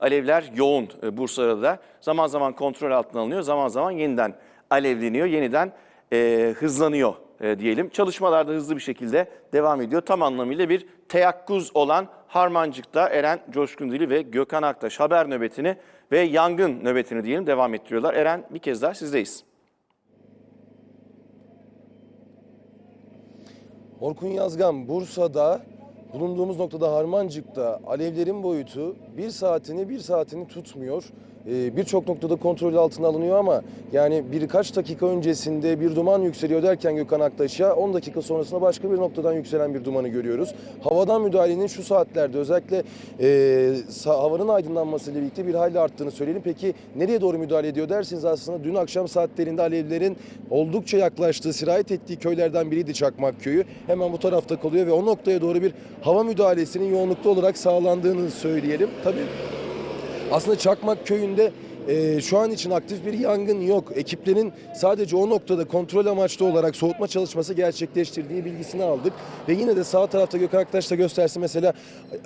Alevler yoğun e, Bursa'da da. Zaman zaman kontrol altına alınıyor, zaman zaman yeniden alevleniyor, yeniden e, hızlanıyor e, diyelim. Çalışmalar da hızlı bir şekilde devam ediyor. Tam anlamıyla bir teyakkuz olan Harmancık'ta Eren Coşkundili ve Gökhan Aktaş haber nöbetini ve yangın nöbetini diyelim devam ettiriyorlar. Eren bir kez daha sizdeyiz. Orkun Yazgan Bursa'da bulunduğumuz noktada Harmancık'ta alevlerin boyutu bir saatini bir saatini tutmuyor. Ee, Birçok noktada kontrol altına alınıyor ama yani birkaç dakika öncesinde bir duman yükseliyor derken Gökhan Aktaş'a 10 dakika sonrasında başka bir noktadan yükselen bir dumanı görüyoruz. Havadan müdahalenin şu saatlerde özellikle e, havanın aydınlanmasıyla birlikte bir hayli arttığını söyleyelim. Peki nereye doğru müdahale ediyor dersiniz aslında dün akşam saatlerinde alevlerin oldukça yaklaştığı, sirayet ettiği köylerden biriydi Çakmak Köyü. Hemen bu tarafta kalıyor ve o noktaya doğru bir hava müdahalesinin yoğunluklu olarak sağlandığını söyleyelim. Tabii aslında Çakmak Köyü'nde e, şu an için aktif bir yangın yok. Ekiplerin sadece o noktada kontrol amaçlı olarak soğutma çalışması gerçekleştirdiği bilgisini aldık. Ve yine de sağ tarafta Gökhan Aktaş da göstersin mesela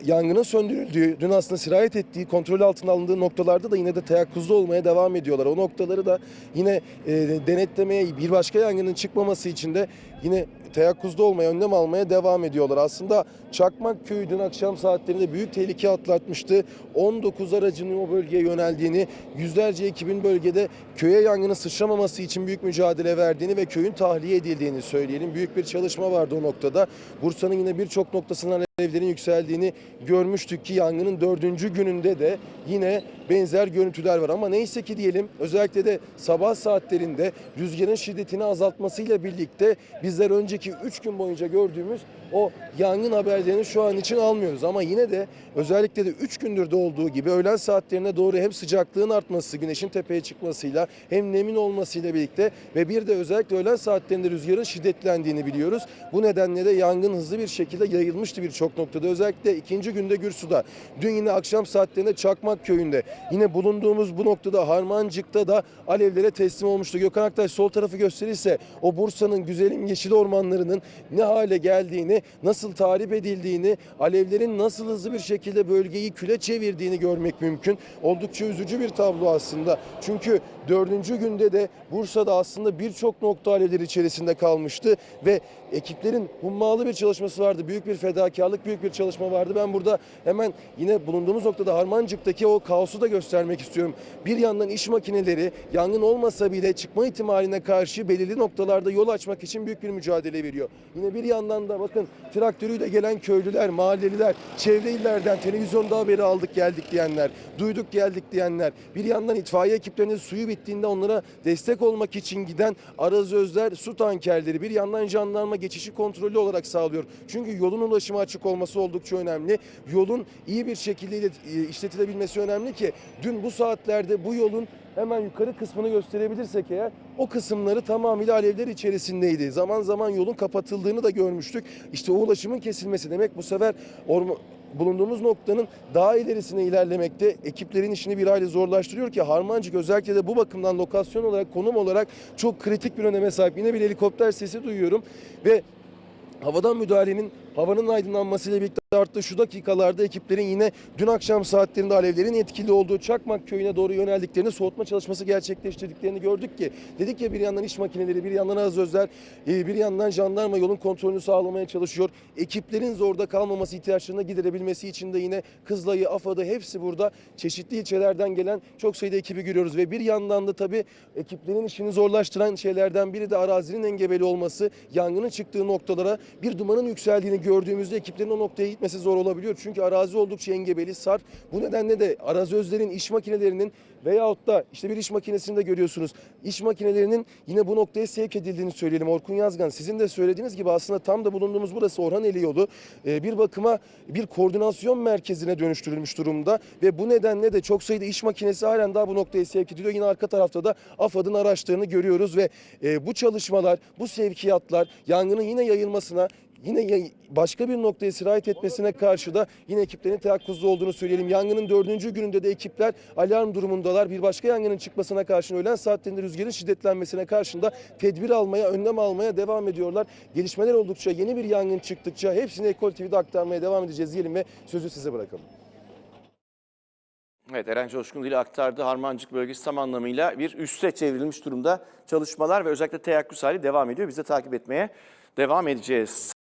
yangının söndürüldüğü, dün aslında sirayet ettiği, kontrol altına alındığı noktalarda da yine de teyakkuzda olmaya devam ediyorlar. O noktaları da yine e, denetlemeye, bir başka yangının çıkmaması için de yine teyakkuzda olmaya, önlem almaya devam ediyorlar. Aslında Çakmak Köyü dün akşam saatlerinde büyük tehlike atlatmıştı. 19 aracının o bölgeye yöneldiğini, yüzlerce ekibin bölgede köye yangının sıçramaması için büyük mücadele verdiğini ve köyün tahliye edildiğini söyleyelim. Büyük bir çalışma vardı o noktada. Bursa'nın yine birçok noktasından alevlerin yükseldiğini görmüştük ki yangının dördüncü gününde de yine benzer görüntüler var. Ama neyse ki diyelim özellikle de sabah saatlerinde rüzgarın şiddetini azaltmasıyla birlikte bizler önceki 3 gün boyunca gördüğümüz o yangın haberlerini şu an için almıyoruz. Ama yine de özellikle de 3 gündür de olduğu gibi öğlen saatlerine doğru hem sıcaklığın artması, güneşin tepeye çıkmasıyla hem nemin olmasıyla birlikte ve bir de özellikle öğlen saatlerinde rüzgarın şiddetlendiğini biliyoruz. Bu nedenle de yangın hızlı bir şekilde yayılmıştı birçok noktada. Özellikle ikinci günde Gürsü'de. Dün yine akşam saatlerinde Çakmak Köyü'nde. Yine bulunduğumuz bu noktada Harmancık'ta da alevlere teslim olmuştu. Gökhan Aktaş sol tarafı gösterirse o Bursa'nın güzelim yeşil ormanlarının ne hale geldiğini, nasıl tahrip edildiğini, alevlerin nasıl hızlı bir şekilde bölgeyi küle çevirdiğini görmek mümkün. Oldukça üzücü bir tablo aslında. Çünkü dördüncü günde de Bursa'da aslında birçok nokta alevler içerisinde kalmıştı ve ekiplerin hummalı bir çalışması vardı. Büyük bir fedakarlık, büyük bir çalışma vardı. Ben burada hemen yine bulunduğumuz noktada Harmancık'taki o kaosu da göstermek istiyorum. Bir yandan iş makineleri yangın olmasa bile çıkma ihtimaline karşı belirli noktalarda yol açmak için büyük bir mücadele veriyor. Yine bir yandan da bakın traktörüyle gelen köylüler, mahalleliler, çevre illerden televizyonda haberi aldık geldik diyenler, duyduk geldik diyenler, bir yandan itfaiye ekiplerinin suyu bittiğinde onlara destek olmak için giden arazözler, su tankerleri, bir yandan jandarma geçişi kontrollü olarak sağlıyor. Çünkü yolun ulaşıma açık olması oldukça önemli. Yolun iyi bir şekilde ilet- işletilebilmesi önemli ki dün bu saatlerde bu yolun hemen yukarı kısmını gösterebilirsek eğer o kısımları tamamıyla alevler içerisindeydi. Zaman zaman yolun kapatıldığını da görmüştük. İşte o ulaşımın kesilmesi demek bu sefer orma, bulunduğumuz noktanın daha ilerisine ilerlemekte ekiplerin işini bir hayli zorlaştırıyor ki Harmancık özellikle de bu bakımdan lokasyon olarak konum olarak çok kritik bir öneme sahip. Yine bir helikopter sesi duyuyorum ve havadan müdahalenin havanın aydınlanmasıyla birlikte arttı. Şu dakikalarda ekiplerin yine dün akşam saatlerinde alevlerin etkili olduğu Çakmak köyüne doğru yöneldiklerini, soğutma çalışması gerçekleştirdiklerini gördük ki dedik ya bir yandan iş makineleri, bir yandan azözler, e, bir yandan jandarma yolun kontrolünü sağlamaya çalışıyor. Ekiplerin zorda kalmaması, ihtiyaçlarını giderebilmesi için de yine Kızılay'ı, AFAD'ı hepsi burada çeşitli ilçelerden gelen çok sayıda ekibi görüyoruz ve bir yandan da tabii ekiplerin işini zorlaştıran şeylerden biri de arazinin engebeli olması, yangının çıktığı noktalara bir dumanın yükseldiğini gördüğümüzde ekiplerin o noktaya gitmesi zor olabiliyor. Çünkü arazi oldukça engebeli, sarp. Bu nedenle de arazözlerin, iş makinelerinin veyahut da işte bir iş makinesini de görüyorsunuz. İş makinelerinin yine bu noktaya sevk edildiğini söyleyelim. Orkun Yazgan sizin de söylediğiniz gibi aslında tam da bulunduğumuz burası Orhaneli yolu. Ee, bir bakıma bir koordinasyon merkezine dönüştürülmüş durumda ve bu nedenle de çok sayıda iş makinesi halen daha bu noktaya sevk ediliyor. Yine arka tarafta da AFAD'ın araçlarını görüyoruz ve e, bu çalışmalar, bu sevkiyatlar yangının yine yayılmasına yine başka bir noktaya sirayet etmesine karşı da yine ekiplerin teyakkuzda olduğunu söyleyelim. Yangının dördüncü gününde de ekipler alarm durumundalar. Bir başka yangının çıkmasına karşın öğlen saatlerinde rüzgarın şiddetlenmesine karşında tedbir almaya, önlem almaya devam ediyorlar. Gelişmeler oldukça yeni bir yangın çıktıkça hepsini Ekol TV'de aktarmaya devam edeceğiz diyelim ve sözü size bırakalım. Evet Eren Coşkun ile aktardı. Harmancık bölgesi tam anlamıyla bir üste çevrilmiş durumda. Çalışmalar ve özellikle teyakkuz hali devam ediyor. Biz de takip etmeye devam edeceğiz.